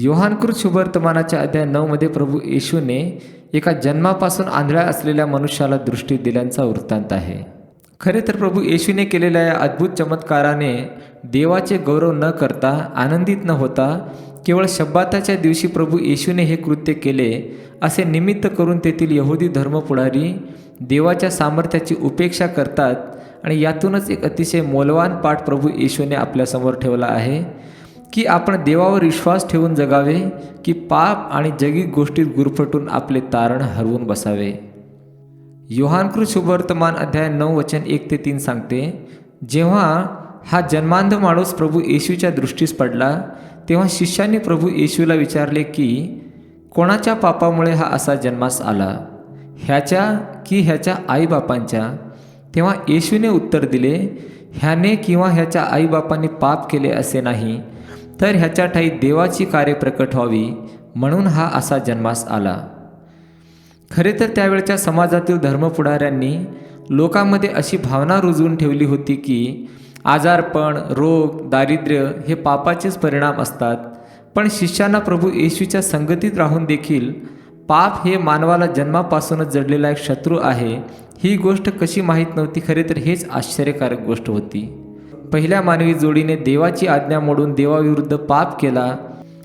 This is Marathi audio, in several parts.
योहानकृत शुभवर्तमानाच्या अध्याय नऊमध्ये प्रभू येशूने एका जन्मापासून आंधळ्या असलेल्या मनुष्याला दृष्टी दिल्याचा वृत्तांत आहे. खरे तर प्रभू येशूने केलेल्या या अद्भुत चमत्काराने देवाचे गौरव न करता आनंदित न होता केवळ शब्बाताच्या दिवशी प्रभू येशूने हे कृत्य केले असे निमित्त करून तेथील यहुदी धर्मपुढारी देवाच्या सामर्थ्याची उपेक्षा करतात आणि यातूनच एक अतिशय मौलवान पाठ प्रभू येशूने आपल्यासमोर ठेवला आहे. की आपण देवावर विश्वास ठेवून जगावे की पाप आणि जगिक गोष्टीत गुरफटून आपले तारण हरवून बसावे. योहानकृत शुभवर्तमान अध्याय नऊ वचन एक ते तीन सांगते जेव्हा हा जन्मांध माणूस प्रभू येशूच्या दृष्टीस पडला तेव्हा शिष्यांनी प्रभू येशूला विचारले की कोणाच्या पापामुळे हा असा जन्मास आला? ह्याच्या की ह्याच्या आईबापांच्या? तेव्हा येशूने उत्तर दिले ह्याने किंवा ह्याच्या आईबापांनी पाप केले असे नाही तर ह्याच्या ठाई देवाची कार्य प्रकट व्हावी म्हणून हा असा जन्मास आला. खरे तर त्यावेळच्या समाजातील धर्मपुढाऱ्यांनी लोकांमध्ये अशी भावना रुजवून ठेवली होती की आजारपण रोग दारिद्र्य हे पापाचेच परिणाम असतात. पण शिष्यांना प्रभू येशूच्या संगतीत राहून देखील पाप हे मानवाला जन्मापासूनच जडलेला एक शत्रू आहे ही गोष्ट कशी माहीत नव्हती खरे तर हेच आश्चर्यकारक गोष्ट होती. पहिल्या मानवी जोडीने देवाची आज्ञा मोडून देवाविरुद्ध पाप केला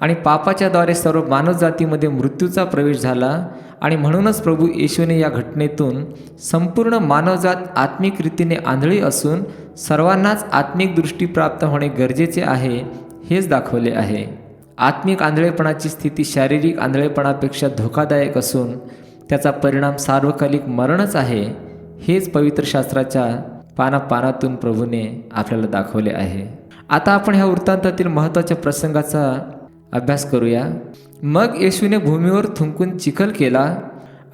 आणि पापाच्याद्वारे सर्व मानवजातीमध्ये मृत्यूचा प्रवेश झाला आणि म्हणूनच प्रभू येशूने या घटनेतून संपूर्ण मानवजात आत्मिक रीतीने आंधळी असून सर्वांनाच आत्मिक दृष्टी प्राप्त होणे गरजेचे आहे हेच दाखवले आहे. आत्मिक आंधळेपणाची स्थिती शारीरिक आंधळेपणापेक्षा धोकादायक असून त्याचा परिणाम सार्वकालिक मरणच आहे हेच पवित्र शास्त्राच्या पानापानातून प्रभूने आपल्याला दाखवले आहे. आता आपण ह्या वृत्तांतातील महत्त्वाच्या प्रसंगाचा अभ्यास करूया. मग येशूने भूमीवर थुंकून चिखल केला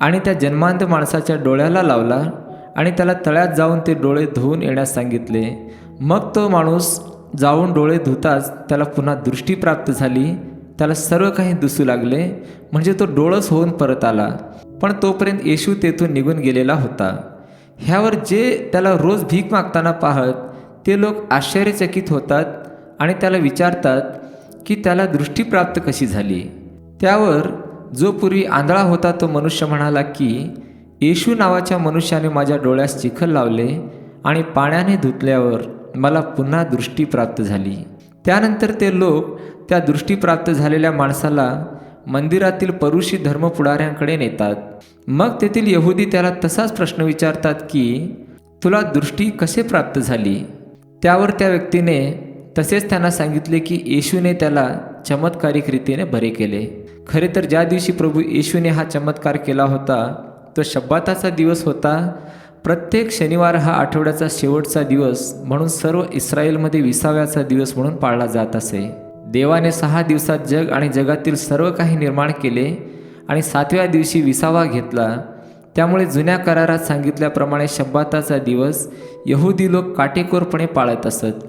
आणि त्या जन्मांत माणसाच्या डोळ्याला लावला आणि त्याला तळ्यात जाऊन ते डोळे धुवून येण्यास सांगितले. मग तो माणूस जाऊन डोळे धुताच त्याला पुन्हा दृष्टी प्राप्त झाली. त्याला सर्व काही दिसू लागले म्हणजे तो डोळस होऊन परत आला. पण तोपर्यंत येशू तेथून निघून गेलेला होता. ह्यावर जे त्याला रोज भीक मागताना पाहत ते लोक आश्चर्यचकित होतात आणि त्याला विचारतात की त्याला दृष्टी प्राप्त कशी झाली? त्यावर जो पूर्वी आंधळा होता तो मनुष्य म्हणाला की येशू नावाच्या मनुष्याने माझ्या डोळ्यास चिखल लावले आणि पाण्याने धुतल्यावर मला पुन्हा दृष्टी प्राप्त झाली. त्यानंतर ते लोक त्या दृष्टी प्राप्त झालेल्या माणसाला मंदिरातील परुषी धर्मपुढाऱ्यांकडे नेतात. मग तेथील यहुदी त्याला तसाच प्रश्न विचारतात की तुला दृष्टी कसे प्राप्त झाली? त्यावर त्या व्यक्तीने तसेच त्यांना सांगितले की येशूने त्याला चमत्कारिक रीतीने बरे केले. खरे तर ज्या दिवशी प्रभू येशूने हा चमत्कार केला होता तो शब्बाताचा दिवस होता. प्रत्येक शनिवार हा आठवड्याचा शेवटचा दिवस म्हणून सर्व इस्रायलमध्ये विसाव्याचा दिवस म्हणून पाळला जात असे. देवाने सहा दिवसात जग आणि जगातील सर्व काही निर्माण केले आणि सातव्या दिवशी विसावा घेतला. त्यामुळे जुन्या करारात सांगितल्याप्रमाणे शब्बाताचा दिवस यहुदी लोक काटेकोरपणे पाळत असत.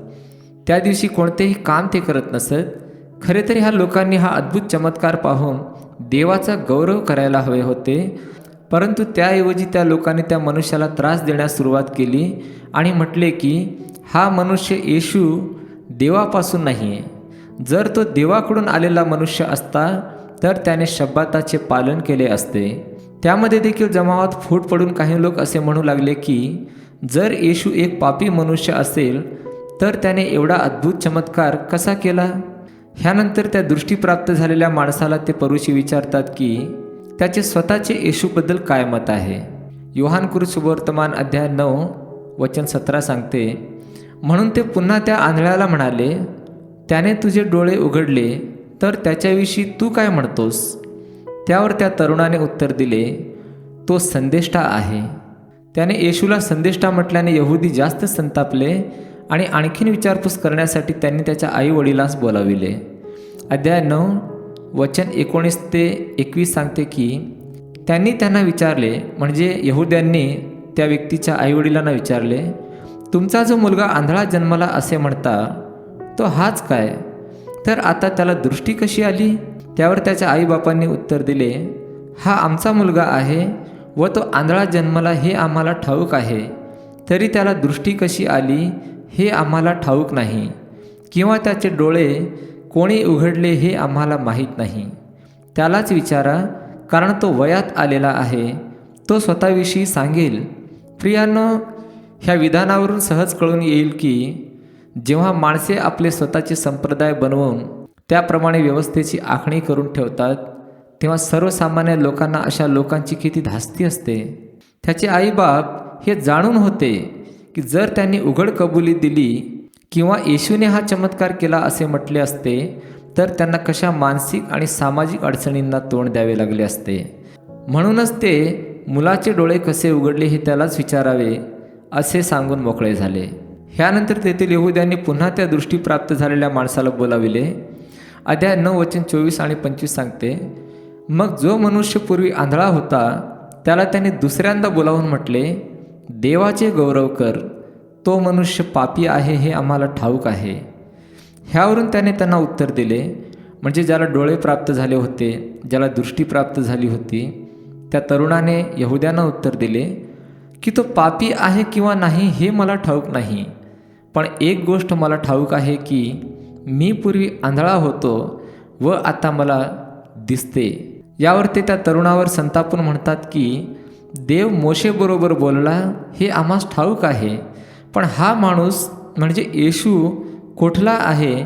त्या दिवशी कोणतेही काम ते करत नसत. खरे तरी ह्या लोकांनी हा अद्भुत चमत्कार पाहून देवाचा गौरव करायला हवे होते. परंतु त्याऐवजी त्या लोकांनी त्या मनुष्याला त्रास देण्यास सुरुवात केली आणि म्हटले की हा मनुष्य येशू देवापासून नाही आहे जर तो देवाकडून आलेला मनुष्य असता तर त्याने शब्दाताचे पालन केले असते. त्यामध्ये देखील जमावात फूट पडून काही लोक असे म्हणू लागले की जर येशू एक पापी मनुष्य असेल तर त्याने एवढा अद्भुत चमत्कार कसा केला? ह्यानंतर त्या दृष्टीप्राप्त झालेल्या माणसाला ते परुषी विचारतात की त्याचे स्वतःचे येशूबद्दल काय मत आहे? योहानकृत सुवर्तमान अध्याय नऊ वचन सतरा सांगते म्हणून ते पुन्हा त्या आंधळ्याला म्हणाले त्याने तुझे डोळे उघडले तर त्याच्याविषयी तू काय म्हणतोस? त्यावर त्या तरुणाने उत्तर दिले तो संदेष्टा आहे. त्याने येशूला संदेष्टा म्हटल्याने यहुदी जास्त संतापले आणि आणखीन विचारपूस करण्यासाठी त्यांनी त्याच्या आईवडिलांस बोलाविले. अध्याय नऊ वचन एकोणीस ते एकवीस सांगते की त्यांनी त्यांना विचारले म्हणजे यहुद्यांनी त्या व्यक्तीच्या आईवडिलांना विचारले तुमचा जो मुलगा आंधळा जन्माला असे म्हणता तो हाच काय? तर आता त्याला दृष्टी कशी आली? त्यावर त्याच्या आईबापांनी उत्तर दिले हा आमचा मुलगा आहे व तो आंधळा जन्माला हे आम्हाला ठाऊक आहे. तरी त्याला दृष्टी कशी आली हे आम्हाला ठाऊक नाही. किंवा त्याचे डोळे कोणी उघडले हे आम्हाला माहीत नाही. त्यालाच विचारा कारण तो वयात आलेला आहे. तो स्वतःविषयी सांगेल. प्रियानो ह्या विधानावरून सहज कळून येईल की जेव्हा माणसे आपले स्वतःचे संप्रदाय बनवून त्याप्रमाणे व्यवस्थेची आखणी करून ठेवतात तेव्हा सर्वसामान्य लोकांना अशा लोकांची किती धास्ती असते? त्याचे आईबाप हे जाणून होते की जर त्यांनी उघड कबुली दिली किंवा येशूने हा चमत्कार केला असे म्हटले असते तर त्यांना कशा मानसिक आणि सामाजिक अडचणींना तोंड द्यावे लागले असते? म्हणूनच ते मुलाचे डोळे कसे उघडले हे त्यालाच विचारावे असे सांगून मोकळे झाले. ह्यानंतर तेथील यहुद्यांनी पुन्हा त्या दृष्टी प्राप्त झालेल्या माणसाला बोलाविले. अध्याय नऊ वचन चोवीस आणि पंचवीस सांगते मग जो मनुष्य पूर्वी आंधळा होता त्याला त्याने दुसऱ्यांदा बोलावून म्हटले देवाचे गौरव कर तो मनुष्य पापी आहे हे आम्हाला ठाऊक आहे ह्यावरून त्याने त्यांना उत्तर दिले म्हणजे ज्याला डोळे प्राप्त झाले होते ज्याला दृष्टी प्राप्त झाली होती त्या तरुणाने यहुद्यांना उत्तर दिले की तो पापी आहे किंवा नाही हे मला ठाऊक नाही. पण एक गोष्ट मला ठाऊक आहे की मी पूर्वी आंधळा होतो व आता मला दिसते. यावर ते त्या तरुणावर संतापून म्हणतात की देव मोशेबरोबर बोलला हे आम्हास ठाऊक आहे. पण हा माणूस म्हणजे येशू कुठला आहे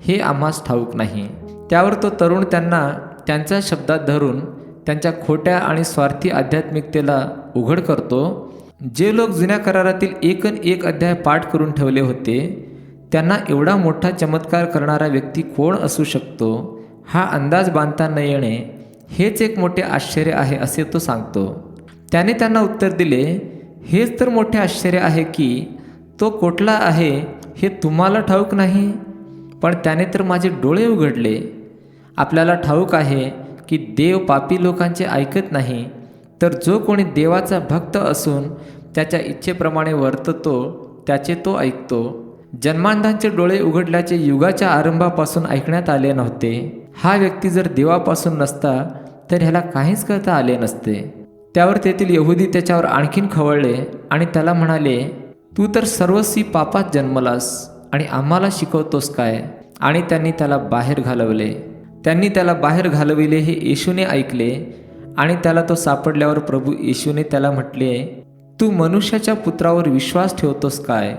हे आम्हास ठाऊक नाही. त्यावर तो तरुण त्यांना त्यांच्या शब्दात धरून त्यांच्या खोट्या आणि स्वार्थी आध्यात्मिकतेला उघड करतो जे लोक जुन्या करारातील एकन एक अध्याय पाठ करून ठेवले होते त्यांना एवढा मोठा चमत्कार करणारा व्यक्ती कोण असू शकतो हा अंदाज बांधता न येणे हेच एक मोठे आश्चर्य आहे असे तो सांगतो. त्याने त्यांना उत्तर दिले हेच तर मोठे आश्चर्य आहे की तो कुठला आहे हे तुम्हाला ठाऊक नाही? पण त्याने तर माझे डोळे उघडले. आपल्याला ठाऊक आहे की देव पापी लोकांचे ऐकत नाही तर जो कोणी देवाचा भक्त असून त्याच्या इच्छेप्रमाणे वर्ततो त्याचे तो ऐकतो. जन्मांधांचे डोळे उघडल्याचे युगाच्या आरंभापासून ऐकण्यात आले नव्हते. हा व्यक्ती जर देवापासून नसता तर ह्याला काहीच करता आले नसते. त्यावर तेथील यहुदी त्याच्यावर आणखीन खवळले आणि त्याला म्हणाले तू तर सर्वस्वी पापात जन्मलास आणि आम्हाला शिकवतोस काय? आणि त्यांनी त्याला बाहेर घालवले. त्यांनी त्याला बाहेर घालविले हे येशूने ऐकले आणि त्याला तो सापडल्यावर प्रभू येशूने त्याला म्हटले तू मनुष्याच्या पुत्रावर विश्वास ठेवतोस काय?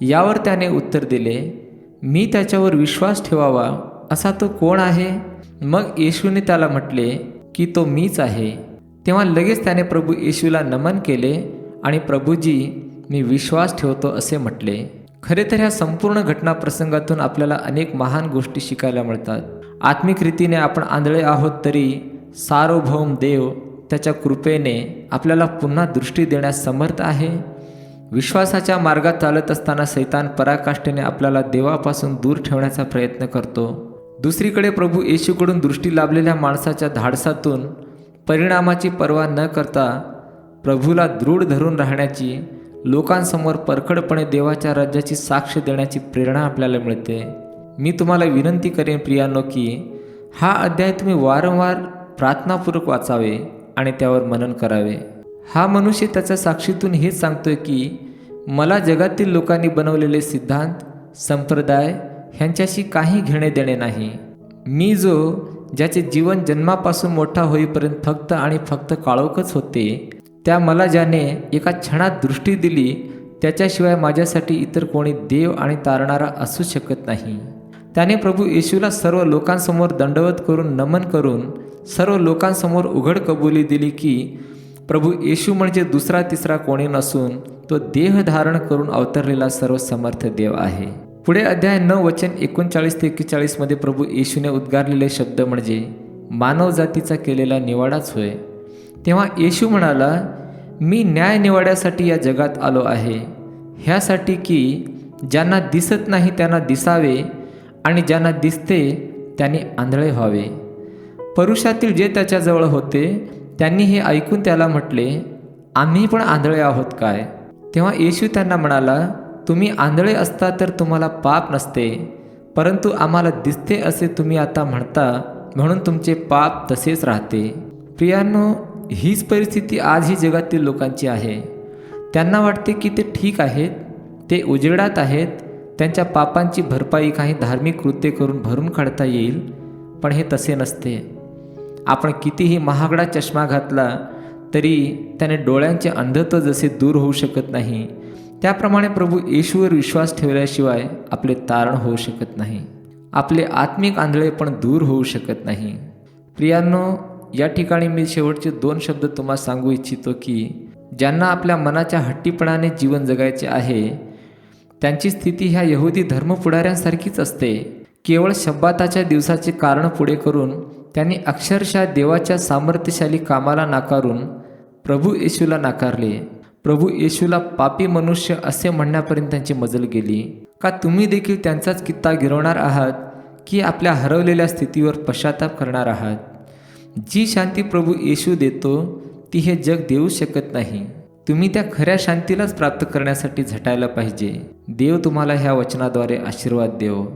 यावर त्याने उत्तर दिले मी त्याच्यावर विश्वास ठेवावा असा तो कोण आहे? मग येशूने त्याला म्हटले की तो मीच आहे. तेव्हा लगेच त्याने प्रभू येशूला नमन केले आणि प्रभूजी मी विश्वास ठेवतो असे म्हटले. खरे तर ह्या संपूर्ण घटना प्रसंगातून आपल्याला अनेक महान गोष्टी शिकायला मिळतात. आत्मिक रीतीने आपण आंधळे आहोत तरी सार्वभौम देव त्याच्या कृपेने आपल्याला पुन्हा दृष्टी देण्यास समर्थ आहे. विश्वासाच्या मार्गात चालत असताना सैतान पराकाष्ठेने आपल्याला देवापासून दूर ठेवण्याचा प्रयत्न करतो. दुसरीकडे प्रभू येशूकडून दृष्टी लाभलेल्या माणसाच्या धाडसातून परिणामाची पर्वा न करता प्रभूला दृढ धरून राहण्याची लोकांसमोर परखडपणे देवाच्या राज्याची साक्ष देण्याची प्रेरणा आपल्याला मिळते. मी तुम्हाला विनंती करेन प्रियानो की हा अध्याय तुम्ही वारंवार प्रार्थनापूर्वक वाचावे आणि त्यावर मनन करावे. हा मनुष्य त्याच्या साक्षीतून हेच सांगतोय की मला जगातील लोकांनी बनवलेले सिद्धांत संप्रदाय ह्यांच्याशी काही घेणे देणे नाही. मी जो ज्याचे जीवन जन्मापासून मोठा होईपर्यंत फक्त आणि फक्त काळोखच होते त्या मला ज्याने एका क्षणात दृष्टी दिली त्याच्याशिवाय माझ्यासाठी इतर कोणी देव आणि तारणारा असू शकत नाही. त्याने प्रभू येशूला सर्व लोकांसमोर दंडवत करून नमन करून सर्व लोकांसमोर उघड कबुली दिली की प्रभू येशू म्हणजे दुसरा तिसरा कोणी नसून तो देह धारण करून अवतरलेला सर्व समर्थ देव आहे. पुढे अध्याय नऊ वचन एकोणचाळीस ते एक्केचाळीसमध्ये प्रभू येशूने उद्गारलेले शब्द म्हणजे मानव जातीचा केलेला निवाडाच होय. तेव्हा येशू म्हणाला मी न्याय निवाड्यासाठी या जगात आलो आहे. ह्यासाठी की ज्यांना दिसत नाही त्यांना दिसावे आणि ज्यांना दिसते त्यांनी आंधळे व्हावे. परुषातील जे त्याच्याजवळ होते त्यांनी हे ऐकून त्याला म्हटले आम्ही पण आंधळे आहोत काय? तेव्हा येशू त्यांना म्हणाला तुम्ही आंधळे असता तर तुम्हाला पाप नसते परंतु आम्हाला दिसते असे तुम्ही आता म्हणता म्हणून तुमचे पाप तसेच राहते. प्रियांनो हीच परिस्थिती आजही जगातील लोकांची आहे. त्यांना वाटते की ते ठीक आहेत ते उजेडात आहेत त्यांच्या पापांची भरपाई काही धार्मिक कृत्ये करून भरून काढता येईल पण हे तसे नसते. आपण कितीही महागडा चष्मा घातला तरी त्याने डोळ्यांचे अंधत्व जसे दूर होऊ शकत नाही त्याप्रमाणे प्रभू येशूवर विश्वास ठेवल्याशिवाय आपले तारण होऊ शकत नाही आपले आत्मिक आंधळे पण दूर होऊ शकत नाही. प्रियांनो या ठिकाणी मी शेवटचे दोन शब्द तुम्हाला सांगू इच्छितो की ज्यांना आपल्या मनाच्या हट्टीपणाने जीवन जगायचे आहे त्यांची स्थिती ह्या यहुदी धर्मपुढाऱ्यांसारखीच असते. केवळ शब्बाताच्या दिवसाचे कारण पुढे करून त्यांनी अक्षरशः देवाच्या सामर्थ्यशाली कामाला नाकारून प्रभू येशूला नाकारले. प्रभू येशूला पापी मनुष्य असे म्हणण्यापर्यंत त्यांची मजल गेली. का तुम्ही देखील त्यांचाच कित्ता गिरवणार आहात? की आपल्या हरवलेल्या स्थितीवर पश्चाताप करणार आहात? जी शांती प्रभू येशू देतो ती हे जग देऊ शकत नाही. तुम्ही त्या खऱ्या शांतीलाच प्राप्त करण्यासाठी झटायला पाहिजे. देव तुम्हाला ह्या वचनाद्वारे आशीर्वाद देव.